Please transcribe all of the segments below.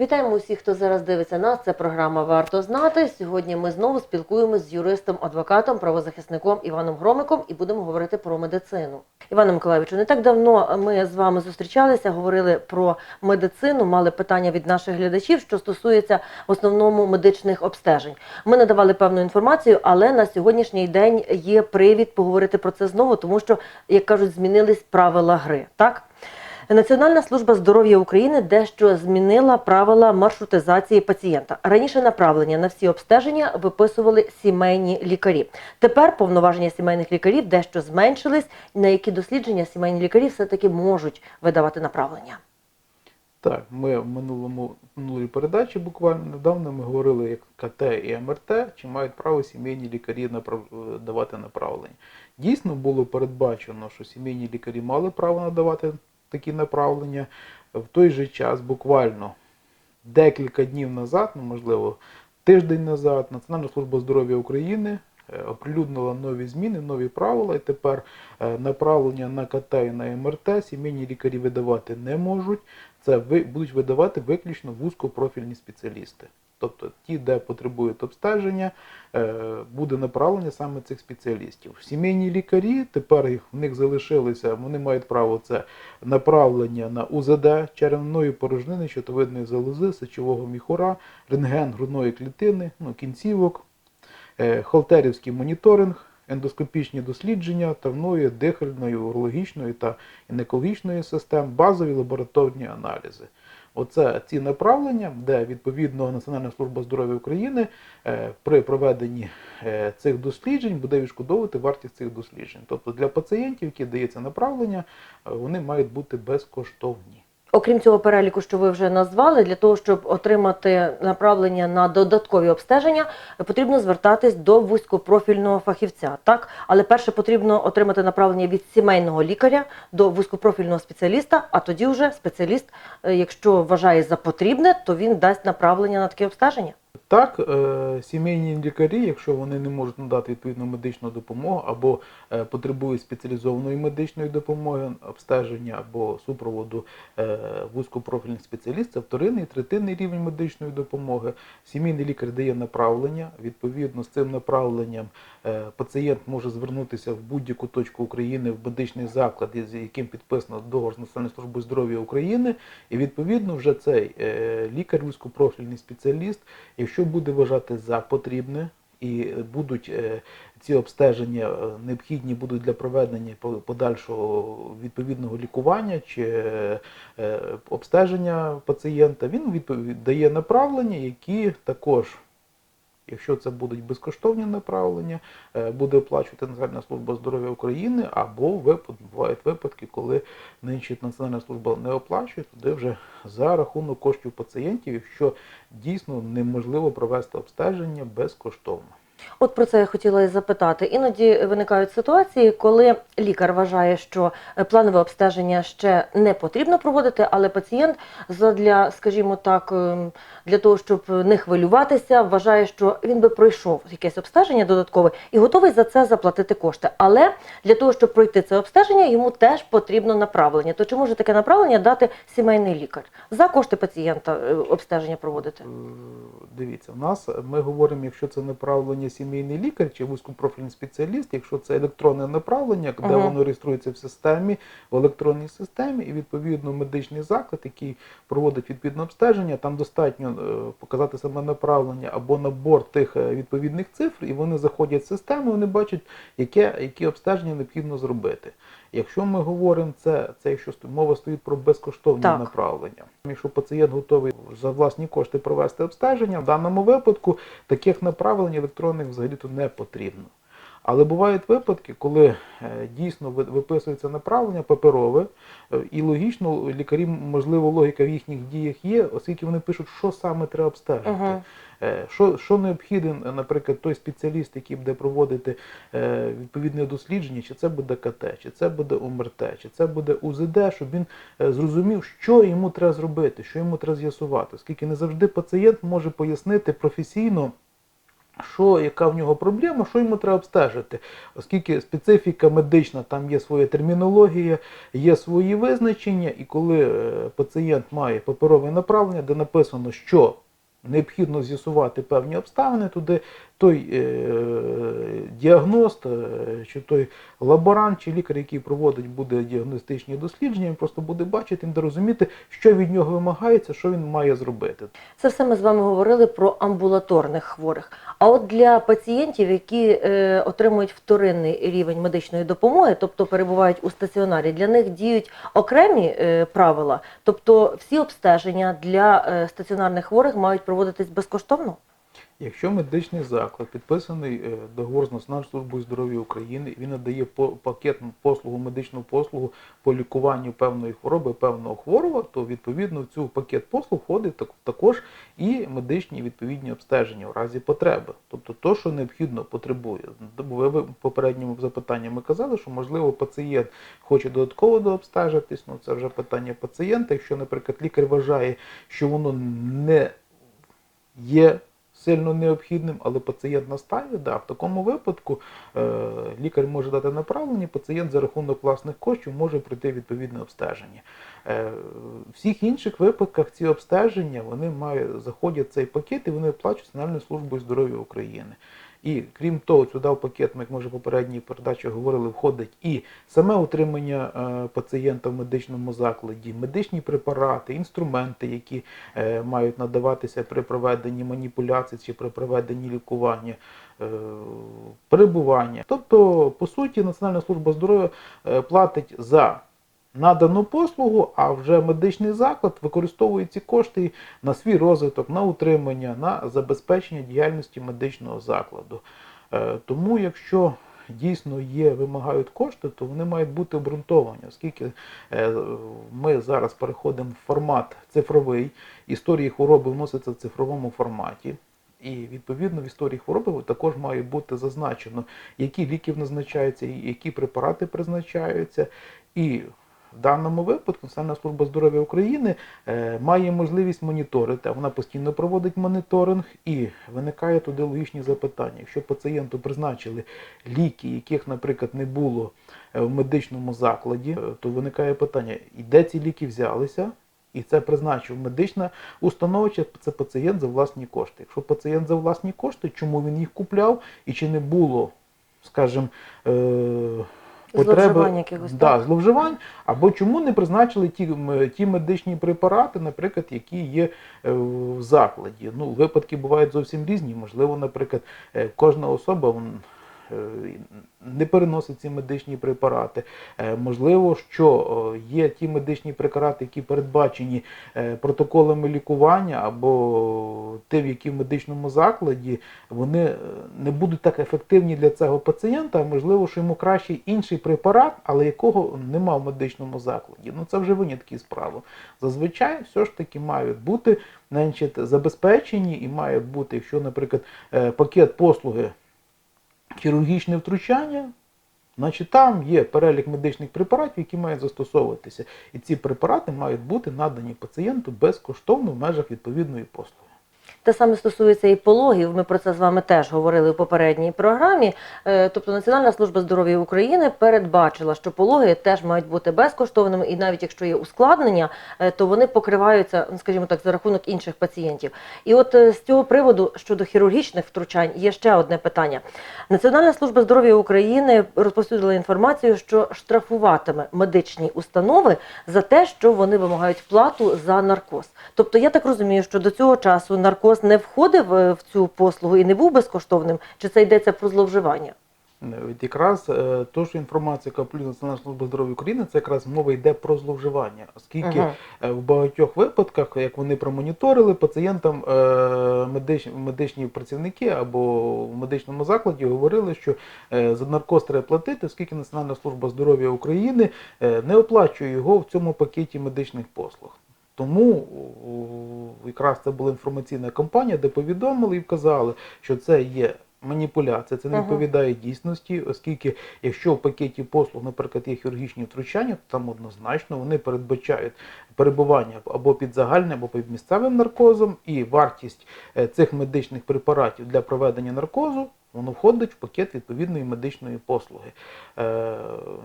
Вітаємо усіх, хто зараз дивиться нас. Це програма Варто знати. Сьогодні ми знову спілкуємося з юристом, адвокатом, правозахисником Іваном Громиком і будемо говорити про медицину. Іване Миколаївичу, не так давно ми з вами зустрічалися, говорили про медицину, мали питання від наших глядачів, що стосується в основному медичних обстежень. Ми надавали певну інформацію, але на сьогоднішній день є привід поговорити про це знову, тому що, як кажуть, змінились правила гри. Так. Національна служба здоров'я України дещо змінила правила маршрутизації пацієнта. Раніше направлення на всі обстеження виписували сімейні лікарі. Тепер повноваження сімейних лікарів дещо зменшились. На які дослідження сімейні лікарі все-таки можуть видавати направлення. Так, ми в минулому минулій передачі буквально недавно ми говорили, як КТ і МРТ, чи мають право сімейні лікарі направ... давати направлення. Дійсно було передбачено, що сімейні лікарі мали право надавати такі направлення. В той же час, буквально декілька днів назад, ну можливо, тиждень назад, Національна служба здоров'я України е, оприлюднила нові зміни, нові правила, і тепер е, направлення на КТ і на МРТ сімейні лікарі видавати не можуть. Це будуть видавати виключно вузькопрофільні спеціалісти. Тобто ті, де потребують обстеження, е, буде направлення саме цих спеціалістів. Сімейні лікарі тепер їх в них залишилися, вони мають право це направлення на УЗД черевної порожнини, щитовидної залози, сечового міхура, рентген грудної клітини, ну, кінцівок, е, холтерівський моніторинг, ендоскопічні дослідження травної, дихальної, урологічної та гінекологічної систем, базові лабораторні аналізи. Оце ці направлення, де відповідно Національна служба здоров'я України е, при проведенні е, цих досліджень буде відшкодовувати вартість цих досліджень. Тобто для пацієнтів, які дається направлення, е, вони мають бути безкоштовні. Окрім цього переліку, що ви вже назвали, для того, щоб отримати направлення на додаткові обстеження, потрібно звертатись до вузькопрофільного фахівця. Так, але перше потрібно отримати направлення від сімейного лікаря до вузькопрофільного спеціаліста. А тоді вже спеціаліст, е, якщо вважає за потрібне, то він дасть направлення на таке обстеження. Так, е, сімейні лікарі, якщо вони не можуть надати відповідну медичну допомогу або е, потребують спеціалізованої медичної допомоги, обстеження або супроводу е, вузькопрофільних спеціалістів, вторинний, третинний рівень медичної допомоги. Сімейний лікар дає направлення. Відповідно з цим направленням пацієнт може звернутися в будь-яку точку України в медичний заклад, з яким підписано договор з Національною службою здоров'я України, і відповідно вже цей лікар, вузькопрофільний спеціаліст, якщо буде вважати за потрібне і будуть е, ці обстеження е, необхідні будуть для проведення по- подальшого відповідного лікування чи е, обстеження пацієнта, він дає направлення, які також. Якщо це будуть безкоштовні направлення, е, буде оплачувати Національна служба здоров'я України, або бувають випадки, коли нинче Національна служба не оплачує, туди вже за рахунок коштів пацієнтів, якщо дійсно неможливо провести обстеження безкоштовно. От про це я хотіла і запитати. Іноді виникають ситуації, коли лікар вважає, що е, планове обстеження ще не потрібно проводити, але пацієнт задля, скажімо так, ем, для того, щоб не хвилюватися, вважає, що він би пройшов якесь обстеження додаткове і готовий за це заплатити кошти. Але для того, щоб пройти це обстеження, йому теж потрібно направлення. То чи може таке направлення дати сімейний лікар за кошти пацієнта е, обстеження проводити? Е, Дивіться, у нас ми говоримо, якщо це направлення сімейний лікар чи вузькопрофільний спеціаліст, якщо це електронне направлення, де Мгм. воно реєструється в системі, в електронній системі, і відповідно медичний заклад, який проводить відповідне обстеження, там достатньо е, показати саме направлення або набор тих е, відповідних цифр, і вони заходять в систему, вони бачать, яке, які обстеження необхідно зробити. Якщо ми говоримо це, це якщо мова стоїть про безкоштовні Так. направлення. Якщо пацієнт готовий за власні кошти провести обстеження, в даному випадку таких направлень електронних взагалі то не потрібно. Але бувають випадки, коли е, дійсно виписується направлення паперове, е, і логічно лікарі, можливо, логіка в їхніх діях є, оскільки вони пишуть, що саме треба обстежити. Е, Що, що необхіден, наприклад, той спеціаліст, який буде проводити відповідне дослідження, чи це буде КТ, чи це буде УМРТ, чи це буде УЗД, щоб він зрозумів, що йому треба зробити, що йому треба з'ясувати. Оскільки не завжди пацієнт може пояснити професійно що яка в нього проблема, що йому треба обстежити. Оскільки специфіка медична, там є своя термінологія, є свої визначення, і коли е, пацієнт має паперове направлення, де написано, що необхідно з'ясувати певні обставини, туди той е, діагност, е, чи той лаборант, чи лікар, який проводить буде діагностичні дослідження, він просто буде бачити, він розуміти, що від нього вимагається, що він має зробити. Це все ми з вами говорили про амбулаторних хворих. А от для пацієнтів, які е, отримують вторинний рівень медичної допомоги, тобто перебувають у стаціонарі, для них діють окремі е, правила. Тобто всі обстеження для е, стаціонарних хворих мають проводитись безкоштовно. Якщо медичний заклад підписаний е, договор з Національною службою здоров'я України, він надає пакетну послугу, медичну послугу по лікуванню певної хвороби, певного хворого, то відповідно в цю пакет послуг входить так- також і медичні відповідні обстеження в разі потреби. Тобто то, що необхідно потребує. Ви попередньому запитанні ми казали, що можливо пацієнт хоче додатково дообстежитись, ну це вже питання пацієнта. Якщо, наприклад, лікар вважає, що воно не є сильно необхідним, але пацієнт настає, да, в такому випадку е, лікар може дати направлення, пацієнт за рахунок власних коштів може пройти відповідне обстеження. Е, в всіх інших випадках ці обстеження вони мають, заходять в цей пакет і вони оплачують Національною службою здоров'я України. І крім того, сюди в пакет, ми як ми вже попередній передачі говорили, входить і саме утримання е, пацієнта в медичному закладі, медичні препарати, інструменти, які е, мають надаватися при проведенні маніпуляцій чи при проведенні лікування, е, перебування. Тобто, по суті, Національна служба здоров'я платить за надану послугу, а вже медичний заклад використовує ці кошти на свій розвиток, на утримання, на забезпечення діяльності медичного закладу. Е, Тому, якщо дійсно є, вимагають кошти, то вони мають бути обґрунтовані, оскільки е, ми зараз переходимо в формат цифровий, історії хвороби вносяться в цифровому форматі. І відповідно в історії хвороби також має бути зазначено, які ліки назначаються, які препарати призначаються. І в даному випадку Національна служба здоров'я України е, має можливість моніторити, вона постійно проводить моніторинг і виникає туди логічні запитання. Якщо пацієнту призначили ліки, яких, наприклад, не було е, в медичному закладі, е, то виникає питання, і де ці ліки взялися, і це призначив медична установа, чи це пацієнт за власні кошти. Якщо пацієнт за власні кошти, чому він їх купляв і чи не було, скажімо, Зловживань якихось, да, зловживань, або чому не призначили ті, ті медичні препарати, наприклад, які є е, в закладі. Ну, випадки бувають зовсім різні. Можливо, наприклад, е, кожна особа не переносить ці медичні препарати. Е, Можливо, що е, є ті медичні препарати, які передбачені е, протоколами лікування, або в які в медичному закладі, вони е, не будуть так ефективні для цього пацієнта, а можливо, що йому краще інший препарат, але якого нема в медичному закладі. Ну це вже винятки з правил. Зазвичай все ж таки мають бути значить, забезпечені і має бути, якщо, наприклад, е, пакет послуги хірургічне втручання, значить там є перелік медичних препаратів, які мають застосовуватися. І ці препарати мають бути надані пацієнту безкоштовно в межах відповідної послуги. Те саме стосується і пологів. Ми про це з вами теж говорили у попередній програмі. Е, Тобто Національна служба здоров'я України передбачила, що пологи теж мають бути безкоштовними, і навіть якщо є ускладнення, е, то вони покриваються, ну, скажімо так, за рахунок інших пацієнтів. І от е, з цього приводу щодо хірургічних втручань є ще одне питання. Національна служба здоров'я України розповсюдила інформацію, що штрафуватиме медичні установи за те, що вони вимагають плату за наркоз. Тобто я так розумію, що до цього часу наркоз не входив е, в цю послугу і не був безкоштовним, чи це йдеться про зловживання? От якраз е, то, що інформація, яка плюс Національна служба здоров'я України, це якраз мова йде про зловживання, оскільки е, в багатьох випадках, як вони промоніторили, пацієнтам е, медич, медичні працівники або в медичному закладі говорили, що за наркоз треба платити, оскільки Національна служба здоров'я України не оплачує його в цьому пакеті медичних послуг. Тому якраз це була інформаційна кампанія, де повідомили і вказали, що це є маніпуляція, це не відповідає дійсності, оскільки якщо в пакеті послуг, наприклад, є хірургічні втручання, то там однозначно вони передбачають перебування або під загальним, або під місцевим наркозом, і вартість е, цих медичних препаратів для проведення наркозу. Воно входить в пакет відповідної медичної послуги. Е,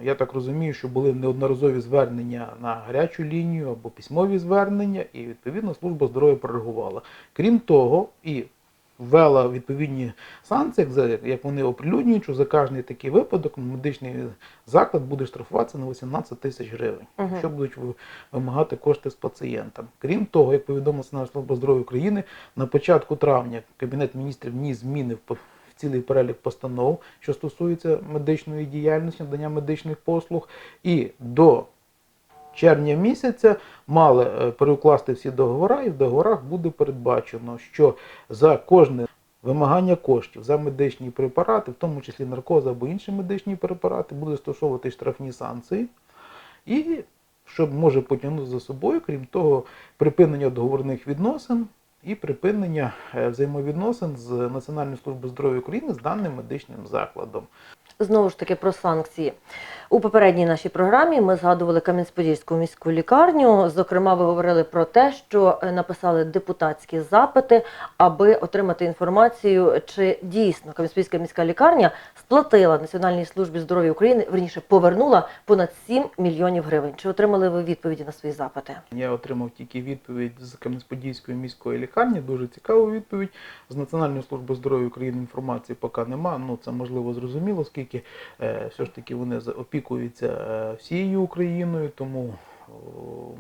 я так розумію, що були неодноразові звернення на гарячу лінію або письмові звернення, і відповідно служба здоров'я прореагувала. Крім того, і ввела відповідні санкції, як вони оприлюднюють, що за кожний такий випадок медичний заклад буде штрафуватися на 18 тисяч гривень, Мгм. що будуть вимагати кошти з пацієнта. Крім того, як повідомила служба здоров'я України, на початку травня Кабінет міністрів вніс зміни в цілий перелік постанов, що стосується медичної діяльності, надання медичних послуг, і до червня місяця мали е, перекласти всі договори, і в договорах буде передбачено, що за кожне вимагання коштів за медичні препарати, в тому числі наркоз або інші медичні препарати, буде стосовувати штрафні санкції. І що може потягнути за собою, крім того, припинення договорних відносин і припинення е, взаємовідносин з Національною службою здоров'я України з даним медичним закладом. Знову ж таки про санкції. У попередній нашій програмі ми згадували Кам'янець-Подільську міську лікарню. Зокрема, ви говорили про те, що е, написали депутатські запити, аби отримати інформацію, чи дійсно Кам'янець-Подільська міська лікарня сплатила Національній службі здоров'я України, верніше повернула понад 7 мільйонів гривень. Чи отримали ви відповіді на свої запити? Я отримав тільки відповідь з Кам'янець-Подільської міської лікарні. Дуже цікаву відповідь. З Національної служби здоров'я України інформації поки нема. Ну це можливо зрозуміло, оскільки е, все ж таки вони опікуються е, всією Україною, тому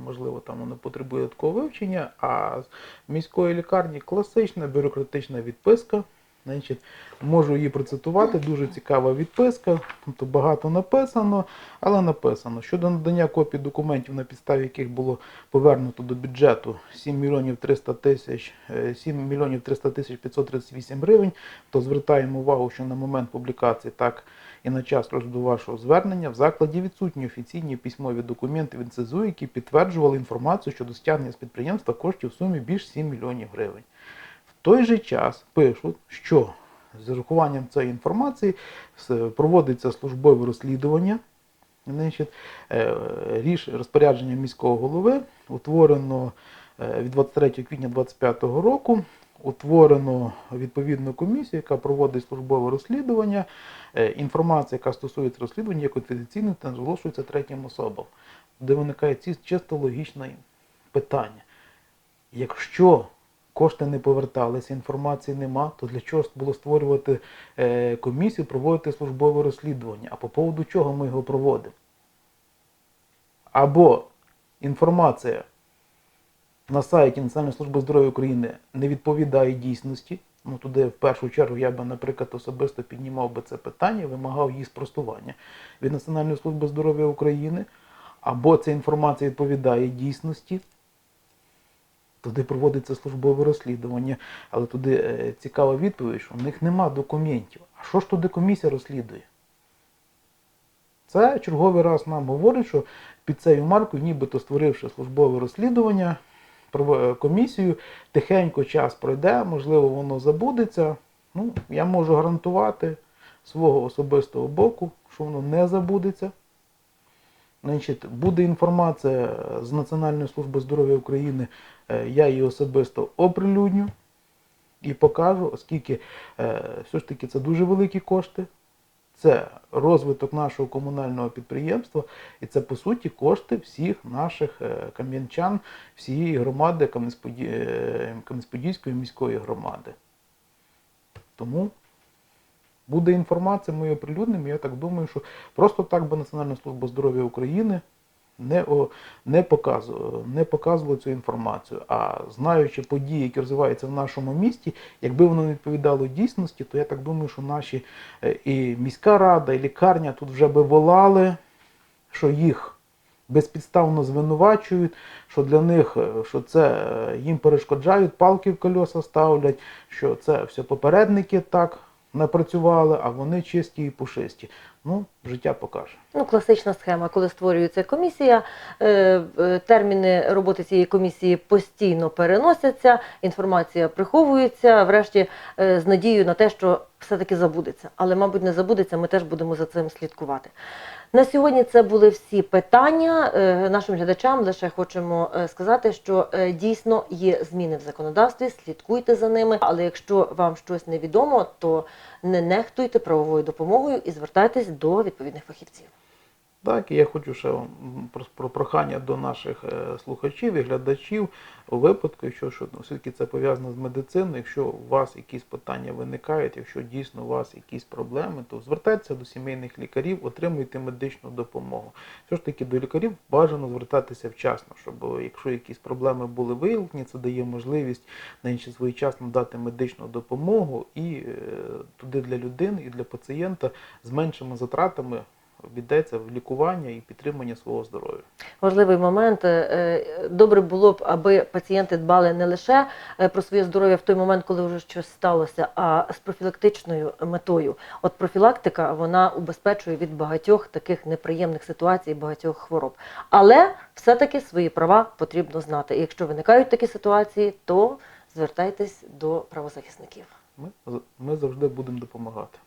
можливо там воно потребує такого вивчення. А з міської лікарні класична бюрократична відписка. Значить, можу її процитувати. Дуже цікава відписка. Тобто багато написано, але написано щодо надання копій документів, на підставі яких було повернуто до бюджету 7 мільйонів 300 тисяч е, 7 мільйонів 300 тисяч 538 гривень, то звертаємо увагу, що на момент публікації так і на час розгляду вашого звернення в закладі відсутні офіційні письмові документи від СЗУ, які підтверджували інформацію щодо стягнення з підприємства коштів в сумі більш 7 мільйонів гривень. Той же час пишуть, що з урахуванням цієї інформації проводиться службове розслідування. Значить, е, ріш розпорядження міського голови утворено е, від 23 квітня 2025 року. Утворено відповідну комісію, яка проводить службове розслідування. Е, Інформація, яка стосується розслідування, є конфіденційною та розголошується третім особам, де виникає чисто логічне питання. Якщо кошти не поверталися, інформації нема, то для чого було створювати е, комісію, проводити службове розслідування? А по поводу чого ми його проводимо? Або інформація на сайті Національної служби здоров'я України не відповідає дійсності. Ну, туди в першу чергу я би, наприклад, особисто піднімав би це питання, вимагав її спростування від Національної служби здоров'я України, або ця інформація відповідає дійсності, туди проводиться службове розслідування, але туди е, цікава відповідь, що в них нема документів. А що ж туди комісія розслідує? Це черговий раз нам говорить, що під цією маркою, нібито створивши службове розслідування, е, комісію, тихенько час пройде, можливо, воно забудеться. Ну, я можу гарантувати свого особистого боку, що воно не забудеться. Значить, буде інформація з Національної служби здоров'я України, е, я її особисто оприлюдню і покажу, оскільки е, все ж таки це дуже великі кошти. Це розвиток нашого комунального підприємства, і це по суті кошти всіх наших е, кам'янчан, всієї громади Кам'янець-Поді- Кам'янець-Подільської міської громади. Тому буде інформація, ми її оприлюднимо. Я так думаю, що просто так би Національна служба здоров'я України не, не, показувала, не показувала цю інформацію. А знаючи події, які розвиваються в нашому місті, якби воно не відповідало дійсності, то я так думаю, що наші е, і міська рада, і лікарня тут вже би волали, що їх безпідставно звинувачують, що для них е, що це е, їм перешкоджають, палки в колеса ставлять, що це все попередники так напрацювали, а вони чисті і пушисті. Ну, життя покаже. Ну, класична схема, коли створюється комісія, е, е, терміни роботи цієї комісії постійно переносяться, інформація приховується, врешті е, з надією на те, що все-таки забудеться. Але, мабуть, не забудеться, ми теж будемо за цим слідкувати. На сьогодні це були всі питання. Е, Нашим глядачам лише хочемо е, сказати, що е, дійсно є зміни в законодавстві, слідкуйте за ними. Але якщо вам щось невідомо, то не нехтуйте правовою допомогою і звертайтесь до відповідних фахівців. Так, і я хочу ще вам про, про прохання до наших е, слухачів і глядачів у випадку, якщо що, ну, це пов'язано з медициною, якщо у вас якісь питання виникають, якщо дійсно у вас якісь проблеми, то звертайтеся до сімейних лікарів, отримуйте медичну допомогу. Все ж таки до лікарів бажано звертатися вчасно, щоб е, якщо якісь проблеми були виявлені, це дає можливість на своєчасно дати медичну допомогу і е, туди для людини і для пацієнта з меншими затратами обійдеться в лікування і підтримання свого здоров'я. Важливий момент. е, е, Добре було б, аби пацієнти дбали не лише е, про своє здоров'я в той момент, коли вже щось сталося, а з профілактичною метою. От профілактика вона убезпечує від багатьох таких неприємних ситуацій, багатьох хвороб. Але все-таки свої права потрібно знати. І якщо виникають такі ситуації, то звертайтесь до правозахисників. Ми, ми завжди будемо допомагати.